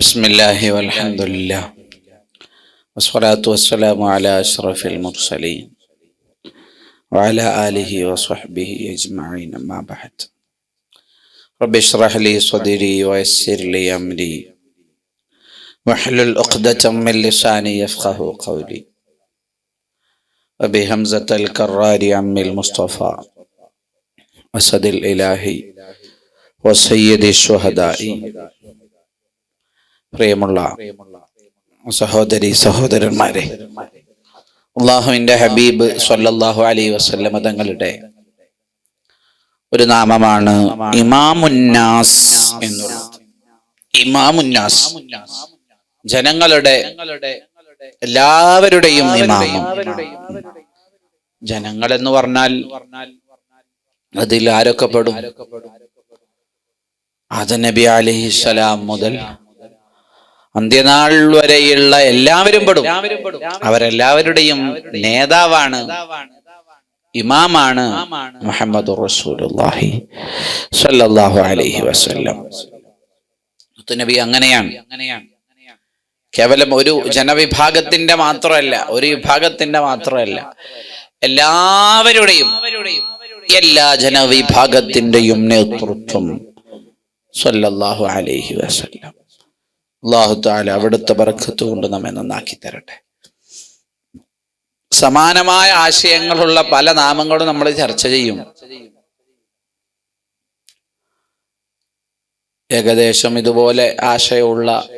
بسم الله والحمد لله. والصلاة والسلام على أشرف المرسلين. وعلى آله وصحبه أجمعين أما بعد. رب اشرح لي صدري ويسر لي أمري. واحلل عقدة من لساني يفقه قولي. وبهمزة الكرار عم المصطفى. أسد الإلهي. وسيد الشهداء. പ്രിയമുള്ള സഹോദരി സഹോദരന്മാരെ അള്ളാഹുവിന്റെ ഹബീബ് സല്ലല്ലാഹു അലൈഹി വസല്ലമ തങ്ങളുടെ ഒരു നാമമാണ് ഇമാമുന്നാസ് എന്നുള്ളത്. ഇമാമുന്നാസ്. ജനങ്ങളുടെ എല്ലാവരുടെയും ഇമാമും ജനങ്ങൾ എന്ന് പറഞ്ഞാൽ അതിൽ ആരൊക്കെ പെടും ആദ നബി അലൈഹിസ്സലാം മുതൽ അന്ത്യനാൾ വരെയുള്ള എല്ലാവരും പെടും. അവരെല്ലാവരുടെയും നേതാവാണ് ഇമാമാണ് മുഹമ്മദ് റസൂലുള്ളാഹി സ്വല്ലല്ലാഹു അലൈഹി വസല്ലം. നബി അങ്ങനെയാണ്. കേവലം ഒരു ജനവിഭാഗത്തിന്റെ മാത്രമല്ല ഒരു വിഭാഗത്തിന്റെ മാത്രമല്ല എല്ലാവരുടെയും എല്ലാ ജനവിഭാഗത്തിന്റെയും നേതൃത്വം സ്വല്ലല്ലാഹു അലൈഹി വസല്ലം. അള്ളാഹു താല അവിടുത്തെ ബർക്കത്ത് കൊണ്ട് നമ്മെ നന്നാക്കി തരട്ടെ. സമാനമായ ആശയങ്ങളുള്ള പല നാമങ്ങളും നമ്മൾ ചർച്ച ചെയ്യും. ഏകദേശം ഇതുപോലെ ആശയമുള്ള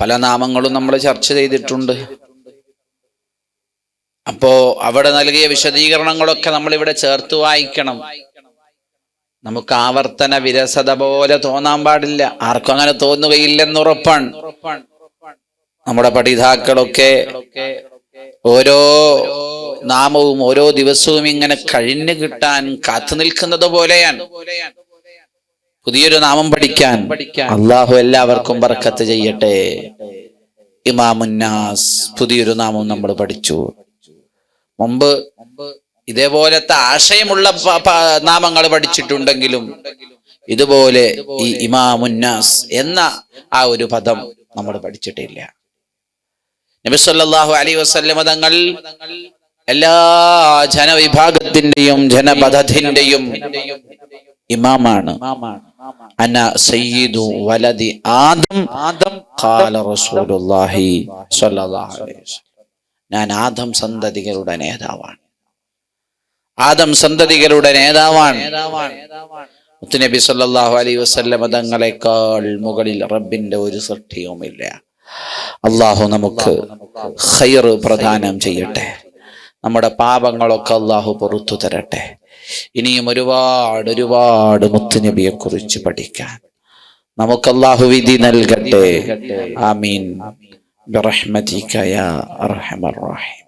പല നാമങ്ങളും നമ്മൾ ചർച്ച ചെയ്തിട്ടുണ്ട്. അപ്പോ അവിടെ നൽകിയ വിശദീകരണങ്ങളൊക്കെ നമ്മൾ ഇവിടെ ചേർത്ത് വായിക്കണം. നമുക്ക് ആവർത്തന വിരസത പോലെ തോന്നാൻ പാടില്ല. ആർക്കും അങ്ങനെ തോന്നുകയില്ലെന്നുറപ്പാണ് നമ്മുടെ പഠിതാക്കളൊക്കെ ഓരോ നാമവും ഓരോ ദിവസവും ഇങ്ങനെ കഴിഞ്ഞു കിട്ടാൻ കാത്തു നിൽക്കുന്നത് പോലെയാണ്. പുതിയൊരു നാമം പഠിക്കാൻ അള്ളാഹു എല്ലാവർക്കും ബർക്കത്ത് ചെയ്യട്ടെ. ഇമാമുന്നാസ് പുതിയൊരു നാമം നമ്മൾ പഠിച്ചു. മുമ്പ് ഇതേപോലത്തെ ആശയമുള്ള നാമങ്ങൾ പഠിച്ചിട്ടുണ്ടെങ്കിലും ഇതുപോലെ ഈ ഇമാമുന്നാസ് എന്ന ആ ഒരു പദം നമ്മൾ പഠിച്ചിട്ടില്ല. നബി സല്ലല്ലാഹു അലൈഹി വസല്ലമ തങ്ങൾ എല്ലാ ജനവിഭാഗത്തിന്റെയും ജനപഥത്തിന്റെയും ഇമാമാണ്. അന സയ്യിദു വലദി ആദം ആദം ഖാല റസൂലുള്ളാഹി വസല്ലം. ഞാൻ ആദം സന്തതികളുടെ നേതാവാണ്. ആദം സന്തതികളുടെ നേതാവാണ്. മുത്തുനബി സല്ലല്ലാഹു അലൈഹി വസല്ലം തങ്ങളെക്കാൾ മുകളിൽ റബ്ബിന്റെ ഒരു സൃഷ്ടിയുമില്ല. അള്ളാഹു നമുക്ക് ഖൈർ പ്രദാനം ചെയ്യട്ടെ. നമ്മുടെ പാപങ്ങളൊക്കെ അള്ളാഹു പുറത്തു തരട്ടെ. ഇനിയും ഒരുപാട് ഒരുപാട് മുത്തുനബിയെ കുറിച്ച് പഠിക്കാൻ നമുക്ക് അള്ളാഹു വിധി നൽകട്ടെ. ആമീൻ. ബിറഹ്മതിക യാ അർഹമർ റഹീം.